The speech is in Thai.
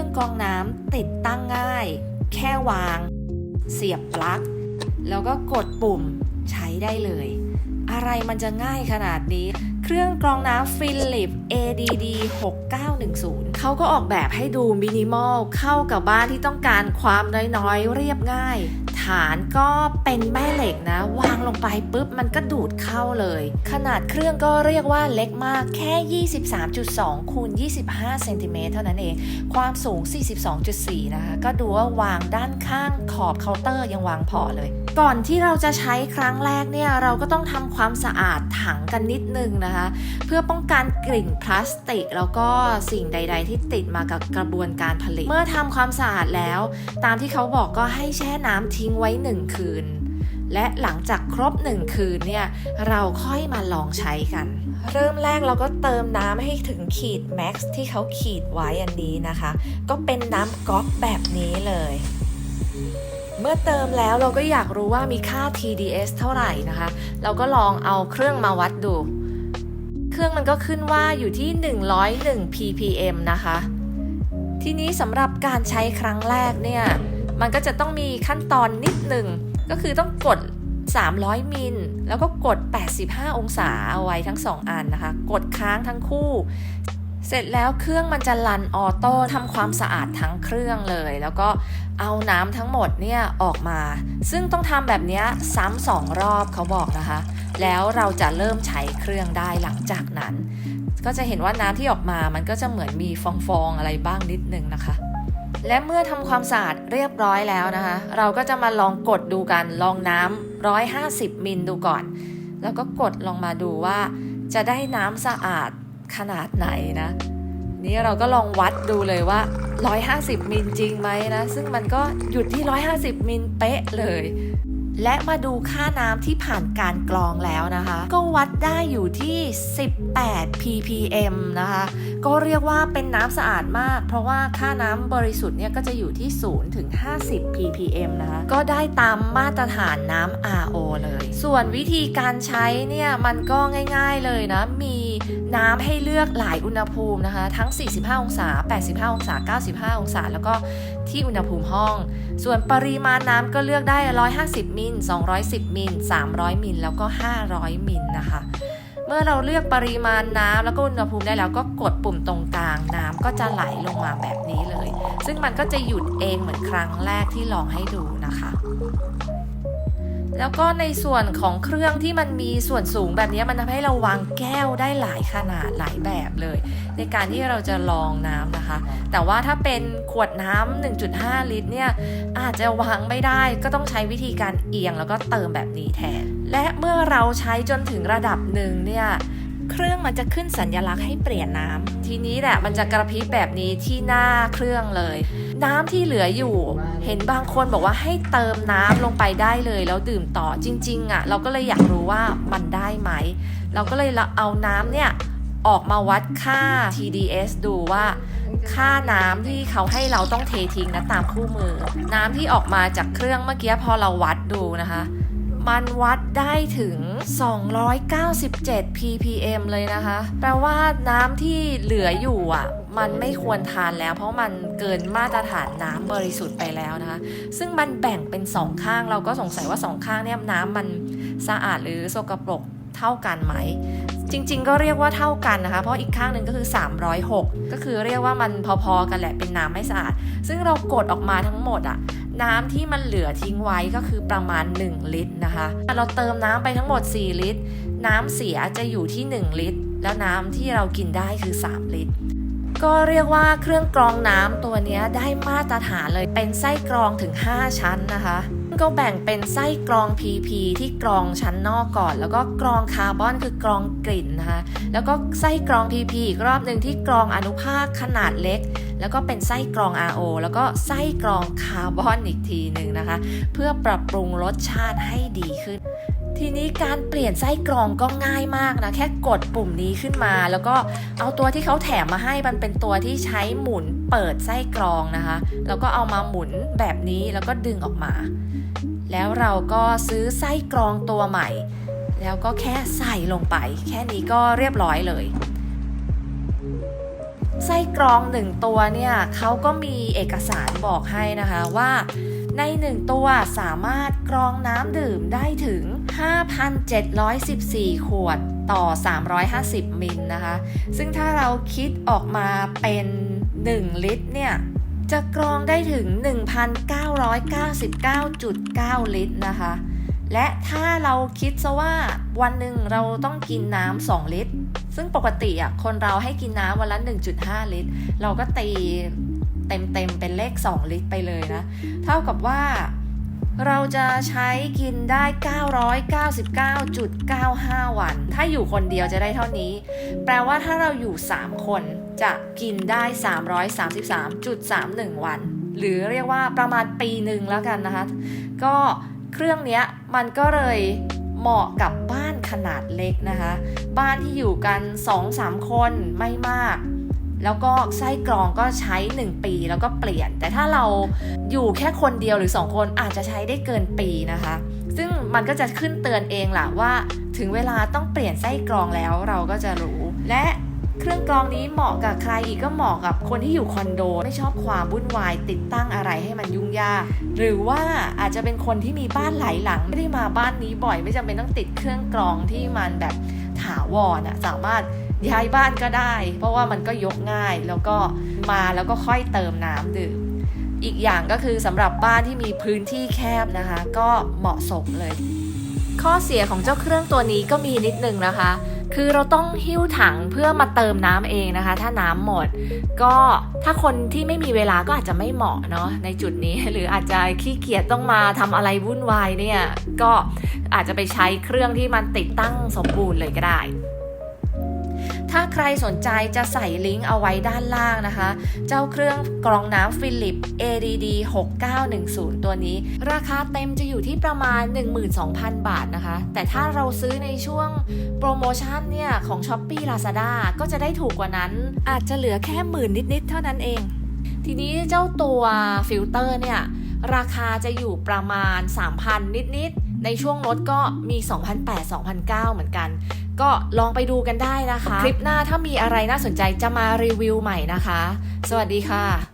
รื่องกรองน้ำติดตั้งง่าย แค่วาง เสียบปลั๊ก แล้วก็กดปุ่มใช้ได้เลย อะไรมันจะง่ายขนาดนี้ เครื่องกรองน้ำฟิลิป ADD 6910 เขาก็ออกแบบให้ดูมินิมอลเข้ากับบ้านที่ต้องการความน้อยๆ เรียบง่าย ฐานก็เป็นแม่เหล็กนะ วางลงไปปุ๊บมันก็ดูดเข้าเลย ขนาดเครื่องก็เรียกว่าเล็กมากแค่ 23.2คูณ25เซนติเมตรเท่านั้นเอง ความสูง 42.4 นะคะ ก็ดูว่าวางด้านข้างขอบเคาน์เตอร์ยังวางพอเลย ก่อนที่เราจะใช้ครั้งแรกเนี่ยเราก็ต้องทำความสะอาดถังกันนิดนึงนะคะ เพื่อป้องกันกลิ่นพลาสติก แล้วก็สิ่งใด ๆ ที่ติดมากับกระบวนการผลิต เมื่อทำความสะอาดแล้ว ตามที่เขาบอกก็ให้แช่น้ำทิ้งไว้ 1 คืน และหลังจากครบ 1 คืนเนี่ยเราค่อยมาลองใช้กัน เริ่มแรกเราก็เติมน้ำให้ถึงขีดแม็กซ์ที่เขาขีดไว้อันนี้นะคะ ก็เป็นน้ำก๊อกแบบนี้เลย เมื่อเติมแล้วเราก็อยากรู้ว่ามีค่า TDS เท่าไหร่นะคะ เราก็ลองเอาเครื่องมาวัดดู เครื่องมันก็ขึ้นว่าอยู่ที่ 101 ppm นะคะ ทีนี้สำหรับการใช้ครั้งแรกเนี่ย มันก็จะต้องมีขั้นตอนนิดหนึ่ง ก็คือต้องกด 300 มิล แล้วก็กด 85 องศาเอาไว้ทั้ง 2 อันนะคะ กดค้างทั้งคู่ เสร็จแล้วเครื่องมันจะรันออโต้ทำความสะอาดทั้งเครื่องเลย แล้วก็เอาน้ำทั้งหมดเนี่ยออกมา ซึ่งต้องทำแบบเนี้ยซ้ำสองรอบเขาบอกนะคะ แล้วเราจะเริ่มใช้เครื่องได้หลังจากนั้น ก็จะเห็นว่าน้ำที่ออกมามันก็จะเหมือนมีฟองๆอะไรบ้างนิดนึงนะคะและเมื่อทำความสะอาดเรียบร้อยแล้วนะคะ เราก็จะมาลองกดดูกัน ลองน้ำ150มิลดูก่อน แล้วก็กดลองมาดูว่าจะได้น้ำสะอาด ขนาดไหนนะ นี่เราก็ลองวัดดูเลยว่า 150 มิลจริงไหมนะ ซึ่งมันก็หยุดที่ 150 มิลเป๊ะเลย และมาดูค่าน้ำที่ผ่านการกรองแล้วนะคะ ก็วัดได้อยู่ที่ 18 ppm นะคะ ก็เรียกว่าเป็นน้ำสะอาดมาก เพราะว่าค่าน้ำบริสุทธิ์เนี่ยก็จะอยู่ที่0ถึง50 ppm นะคะ ก็ได้ตามมาตรฐานน้ำ RO เลย ส่วนวิธีการใช้เนี่ยมันก็ง่าย ๆเลยนะ มีน้ำให้เลือกหลายอุณหภูมินะคะ ทั้ง 45 องศา 85 องศา 95 องศา แล้วก็ที่อุณหภูมิห้อง ส่วนปริมาณน้ำก็เลือกได้ 150 มิล 210 มิล 300 มิล แล้วก็ 500 มิลนะคะ เมื่อเราเลือกปริมาณน้ำแล้วก็อุณหภูมิได้แล้วก็กดปุ่มตรงกลางน้ำก็จะไหลลงมาแบบนี้เลย ซึ่งมันก็จะหยุดเองเหมือนครั้งแรกที่ลองให้ดูนะคะ แล้วก็ในส่วนของเครื่องที่มันมีส่วนสูงแบบนี้มันทำให้เราวางแก้วได้หลายขนาดหลายแบบเลย ในการที่เราจะลองน้ำนะคะ แต่ว่าถ้าเป็นขวดน้ำ1.5 ลิตรเนี่ยอาจจะวางไม่ได้ก็ต้องใช้วิธีการเอียงแล้วก็เติมแบบนี้แทน และเมื่อเราใช้จนถึงระดับหนึ่งเนี่ยเครื่องมันจะขึ้นสัญลักษณ์ให้เปลี่ยนน้ำทีนี้แหละมันจะกระพริบแบบนี้ที่หน้าเครื่องเลย น้ำที่เหลืออยู่ เห็นบางคนบอกว่าให้เติมน้ำลงไปได้เลยแล้วดื่มต่อจริง ๆอะ่ะเราก็เลยอยากรู้ว่ามันได้ไหม เราก็เลยเอาน้ำเนี่ยออกมาวัดค่า TDS ดูว่า ค่าน้ำที่เขาให้เราต้องเททิ้งนะตามคู่มือ น้ำที่ออกมาจากเครื่องเมื่อกี้พอเราวัดดูนะคะ มันวัดได้ถึง 297 ppm เลยนะคะ แปลว่าน้ำที่เหลืออยู่อะ มันไม่ควรทานแล้ว เพราะมันเกินมาตรฐานน้ำบริสุทธิ์ไปแล้วนะคะ ซึ่งมันแบ่งเป็นสองข้างเราก็สงสัยว่าสองข้างเนี่ยน้ำมันสะอาดหรือสกปรกเท่ากันไหม จริง ๆ ก็เรียกว่าเท่ากันนะคะ เพราะอีกข้างหนึ่งก็คือ 306 ก็คือเรียกว่ามันพอๆกันแหละเป็นน้ำไม่สะอาด ซึ่งเรากดออกมาทั้งหมดอะน้ำที่มันเหลือทิ้งไว้ก็คือประมาณ 1 ลิตรนะคะ เราเติมน้ำไปทั้งหมด 4 ลิตร น้ำเสียจะอยู่ที่ 1 ลิตร แล้วน้ำที่เรากินได้คือ 3 ลิตร ก็เรียกว่าเครื่องกรองน้ำตัวนี้ได้มาตรฐานเลยเป็นไส้กรองถึง 5 ชั้นนะคะก็แบ่งเป็นไส้กรอง PP ที่กรองชั้นนอกก่อน แล้วก็กรองคาร์บอนคือกรองกลิ่นนะคะแล้วก็ไส้กรอง PP อีกรอบหนึ่งที่กรองอนุภาคขนาดเล็ก แล้วก็เป็นไส้กรอง RO แล้วก็ไส้กรองคาร์บอนอีกทีหนึ่งนะคะ เพื่อปรับปรุงรสชาติให้ดีขึ้น ทีนี้การเปลี่ยนไส้กรองก็ง่ายมากนะ แค่กดปุ่มนี้ขึ้นมา แล้วก็เอาตัวที่เขาแถมมาให้มันเป็นตัวที่ใช้หมุนเปิดไส้กรองนะคะ แล้วก็เอามาหมุนแบบนี้แล้วก็ดึงออกมา แล้วเราก็ซื้อไส้กรองตัวใหม่ แล้วก็แค่ใส่ลงไป แค่นี้ก็เรียบร้อยเลยไส้กรองหนึ่งตัวเนี่ยเขาก็มีเอกสารบอกให้นะคะว่า ในหนึ่งตัวสามารถกรองน้ำดื่มได้ถึง 5,714 ขวดต่อ 350 มิลนะคะ ซึ่งถ้าเราคิดออกมาเป็น 1 ลิตรเนี่ยจะกรองได้ถึง 1,999.9 ลิตรนะคะ และถ้าเราคิดซะว่าวันหนึ่งเราต้องกินน้ำ 2 ลิตร ซึ่งปกติอะคนเราให้กินน้ำวันละ 1.5 ลิตร เราก็ตี เต็มๆเป็นเลข 2 ลิตรไปเลยนะ เท่ากับว่าเราจะใช้กินได้ 999.95 วัน ถ้าอยู่คนเดียวจะได้เท่านี้ แปลว่าถ้าเราอยู่ 3 คนจะกินได้ 333.31 วัน หรือเรียกว่าประมาณปีหนึ่งแล้วกันนะคะ ก็เครื่องนี้มันก็เลยเหมาะกับบ้านขนาดเล็กนะคะ บ้านที่อยู่กัน 2-3 คนไม่มาก แล้วก็ไส้กรองก็ใช้ 1 ปีแล้วก็เปลี่ยน แต่ถ้าเราอยู่แค่คนเดียวหรือ 2 คนอาจจะใช้ได้เกินปีนะคะ ซึ่งมันก็จะขึ้นเตือนเองล่ะว่า ถึงเวลาต้องเปลี่ยนไส้กรองแล้วเราก็จะรู้ และเครื่องกรองนี้เหมาะกับใครอีกก็เหมาะกับคนที่อยู่คอนโด ไม่ชอบความวุ่นวายติดตั้งอะไรให้มันยุ่งยาก หรือว่าอาจจะเป็นคนที่มีบ้านหลายหลัง ไม่ได้มาบ้านนี้บ่อย ไม่จำเป็นต้องติดเครื่องกรองที่มันแบบถาวรอะสามารถ ย้ายบ้านก็ได้ เพราะว่ามันก็ยกง่ายแล้วก็มาแล้วก็ค่อยเติมน้ำดื่ม อีกอย่างก็คือสำหรับบ้านที่มีพื้นที่แคบนะคะ ก็เหมาะสมเลย ข้อเสียของเจ้าเครื่องตัวนี้ก็มีนิดนึงนะคะ คือเราต้องหิ้วถังเพื่อมาเติมน้ำเองนะคะ ถ้าน้ำหมด ก็ถ้าคนที่ไม่มีเวลาก็อาจจะไม่เหมาะเนาะในจุดนี้หรืออาจจะขี้เกียจต้องมาทำอะไรวุ่นวายเนี่ยก็อาจจะไปใช้เครื่องที่มันติดตั้งสมบูรณ์เลยก็ได้ ถ้าใครสนใจจะใส่ลิงก์เอาไว้ด้านล่างนะคะ เจ้าเครื่องกรองน้ำฟิลิป ADD 6910 ตัวนี้ ราคาเต็มจะอยู่ที่ประมาณ 12,000 บาทนะคะ แต่ถ้าเราซื้อในช่วงโปรโมชั่นเนี่ย ของ s h อ p e e Lazada ก็จะได้ถูกกว่านั้น อาจจะเหลือแค่หมื่นนิด ๆ เท่านั้นเอง ทีนี้เจ้าตัวฟิลเตอร์เนี่ย ราคาจะอยู่ประมาณ 3,000 นิด ๆ ในช่วงลดก็มี 2,800-2,900 เหมือนกัน ก็ลองไปดูกันได้นะคะ คลิปหน้าถ้ามีอะไรน่าสนใจจะมารีวิวใหม่นะคะ สวัสดีค่ะ